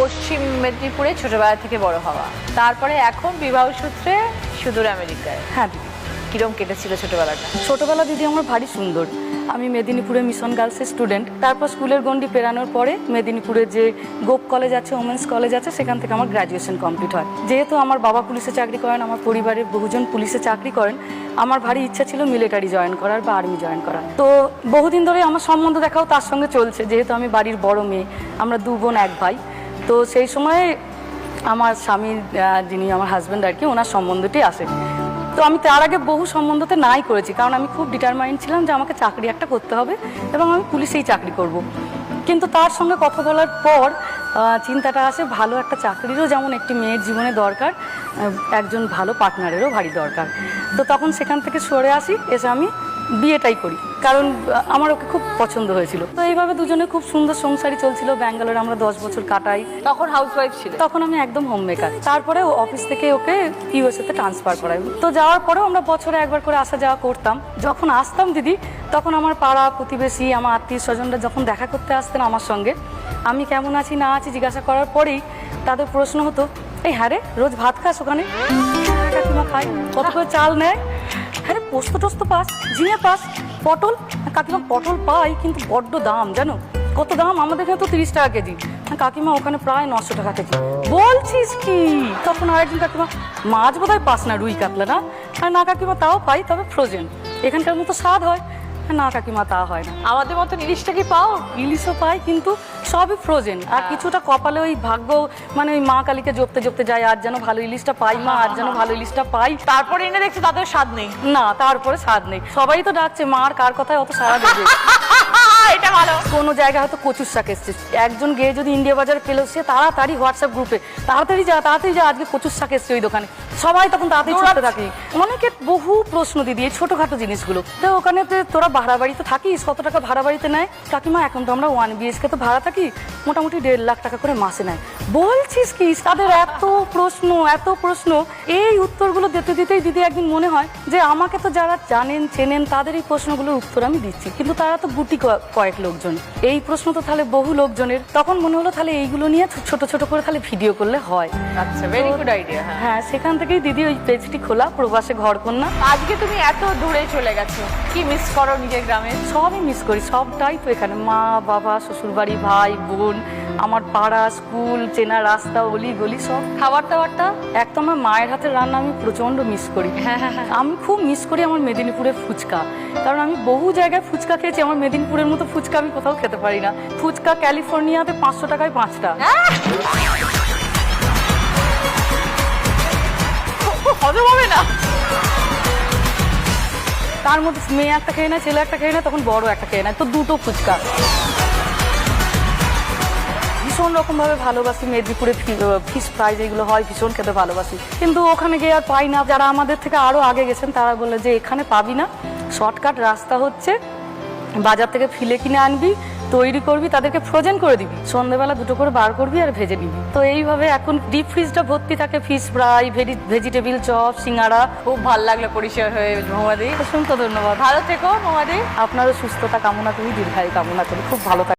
পশ্চিম মেদিনীপুরে ছোটবেলা থেকে বড় হওয়া। তারপরে এখন বিবাহ সূত্রে সুদূর আমেরিকায়। হ্যাঁ দিদি। কিরম কেটেছিল ছোটবেলাটা? ছোটবেলা দিদি আমার ভারী সুন্দর। আমি মেদিনীপুরে মিশন গার্লসের স্টুডেন্ট তারপর স্কুলের গন্ডি পেরানোর পরে মেদিনীপুরে যে গোপ কলেজ আছে ওমেন্স কলেজ আছে সেখান থেকে আমার গ্র্যাজুয়েশন কমপ্লিট হয়। যেহেতু আমার বাবা পুলিশে চাকরি করেন আমার পরিবারের বহুজন পুলিশে চাকরি করেন আমার ভারী ইচ্ছা ছিল মিলিটারি জয়েন করার বা আর্মি জয়েন করার। তো বহুদিন ধরে আমার সম্বন্ধ দেখাও তার সঙ্গে চলছে। যেহেতু আমি বাড়ির বড় মেয়ে আমরা দু বোন এক ভাই। তো সেই সময় আমার স্বামীর আহ, যিনি আমার হাজব্যান্ড আর কি ওনার সম্বন্ধটি আসে তো আমি তার আগে বহু সম্বন্ধতে নাই করেছি কারণ আমি খুব ডিটারমাইন্ড ছিলাম যে আমাকে চাকরি একটা করতে হবে এবং আমি পুলিশেই চাকরি করব। কিন্তু তার সঙ্গে কথা বলার পর চিন্তাটা আসে ভালো একটা চাকরিরও যেমন একটি মেয়ের জীবনে দরকার একজন ভালো পার্টনারেরও ভারী দরকার তো তখন সেখান থেকে সরে আসি এসে আমি বিয়েটাই করি। কারণ আমার ওকে খুব পছন্দ হয়েছিল। তো এইভাবে দুজনে খুব সুন্দর সংসারই চলছিল। ব্যাঙ্গালোরে আমরা দশ বছর কাটাই। তখন হাউসওয়াইফ ছিল? তখন আমি একদম হোম মেকার তারপরে অফিস থেকে ওকে ইউএসএ তে ট্রান্সফার করাই। তো যাওয়ার পরেও আমরা বছরে একবার করে আসা যাওয়া করতাম। যখন আসতাম দিদি তখন আমার পাড়া প্রতিবেশী আমার আত্মীয় স্বজনরা যখন দেখা করতে আসতেন আমার সঙ্গে আমি কেমন আছি না আছি জিজ্ঞাসা করার পরেই তাদের প্রশ্ন হতো এই হ্যাঁ রে রোজ ভাত খাস ওখানে? "হ্যাঁ কাকিমা খাই। কত করে চাল নেয়? হ্যাঁ পোস্ত টোস্ত পাস ঝিঙে পাস পটল? "হ্যাঁ, কাকিমা পটল পাই কিন্তু বড্ড দাম জানো? কত দাম? আমাদের এখানে তো তিরিশ টাকা কেজি। হ্যাঁ, কাকিমা ওখানে প্রায় নশো টাকা কেজি। বলছিস কি? তখন আরেকজন কাকিমা মাছ বোধ হয় পাস না রুই কাতলা না? আর না কাকিমা তাও পাই তবে ফ্রোজেন এখানকার মতো স্বাদ হয়? হ্যাঁ, না কাকিমা তা হয় না। আমাদের মতো ইলিশটা কি পাও? ইলিশও পাই কিন্তু সবই ফ্রোজেন আর কিছুটা কপালে ওই ভাগ্য মানে ওই মা কালীকে জপতে জপতে যায় আর যেন ভালো ইলিশটা পাই মা আর যেন ভালো ইলিশটা পাই। তারপরে এনে দেখছি তাদের স্বাদ নেই। না তারপরে স্বাদ নেই। সবাই তো ডাকছে মা আর কার কথায় অত সারা দেবে? এটা ভালো। কোনো জায়গায় হয়তো কচুর শাক এসছে। একজন গিয়ে যদি ইন্ডিয়া বাজার পেল সে তাড়াতাড়ি হোয়াটসঅ্যাপ গ্রুপে তাড়াতাড়ি যা তাড়াতাড়ি যা আজকে কচুর শাক এসছে ওই দোকানে। সবাই তখন তাড়াতাড়ি ছুটতে থাকে। অনেকে বহু প্রশ্ন দিদি এই ছোটখাটো জিনিসগুলো। তো ওখানে তোরা ভাড়া বাড়িতে থাকিস? কত টাকা ভাড়া বাড়িতে নেয়? কাকিমা এখন তো আমরা ওয়ান বিএসকে তো ভাড়া থাকি। মোটামুটি দেড় লাখ টাকা করে মাসে নেয়। বলছিস কি তাদের এত প্রশ্ন এত প্রশ্ন এই উত্তরগুলো দিতে দিতেই দিদি একদিন মনে হয় যে আমাকে তো যারা জানেন চেনেন তাদের এই প্রশ্নগুলোর উত্তর আমি দিচ্ছি। কিন্তু তারা তো গুটি কয়েক লোকজন। এই প্রশ্ন তো তাহলে বহু লোকজনের। তখন মনে হলো তাহলে এইগুলো নিয়ে ছোট ছোট করে তাহলে ভিডিও করলে হয়। আচ্ছা ভেরি গুড আইডিয়া হ্যাঁ। হ্যাঁ সেখান থেকেই দিদি ওই পেজটি খোলা প্রবাসে ঘর কন্যা। আজকে তুমি এত দূরে চলে গেছো কি মিস করো নিজের গ্রামে? সবই মিস করি সবটাই তো এখানে। মা বাবা শ্বশুরবাড়ি ভাই বোন আমার পাড়া স্কুল চেনা রাস্তা অলি গলি সব। খাবার দাবারটা এক তো আমার মায়ের হাতের রান্না আমি প্রচণ্ড মিস করি। আমি খুব মিস করি আমার মেদিনীপুরের ফুচকা। কারণ আমি বহু জায়গায় ফুচকা খেয়েছি আমার মেদিনীপুরের মতো ফুচকা আমি কোথাও খেতে পারি না। ফুচকা ক্যালিফোর্নিয়াতে পাঁচশো টাকায় পাঁচটা। হজম হবে না। তার মধ্যে মেয়ে একটা খেয়ে নেয় ছেলে একটা খেয়ে নেয় তখন বড় একটা খেয়ে নেয়। তো দুটো ফুচকা। ভীষণ রকম ভাবে ভালোবাসি মেদিনীপুরে ফিশ ফ্রাই যেগুলো হয় ভীষণ খেতে ভালোবাসি। কিন্তু ওখানে গিয়ে আর পাই না। যারা আমাদের থেকে আরও আগে গেছেন তারা বলে যে এখানে পাবি না। শর্টকাট রাস্তা হচ্ছে। বাজার থেকে ফিলে কিনে আনবি তৈরি করবি তাদেরকে ফ্রোজেন করে দিবি। সন্ধ্যেবেলা দুটো করে বার করবি আর ভেজে নিবি। তো এইভাবে এখন ডিপ ফ্রিজটা ভর্তি থাকে ফিশ ফ্রাই ভেজিটেবিল চপ সিঙ্গাড়া খুব ভালো লাগল পরিচয় হয়ে মৌমাদি অসংখ্য ধন্যবাদ। ভালো থেকো মৌমাদি আপনারও সুস্থতা কামনা করি দীর্ঘায়ু কামনা করি। খুব ভালো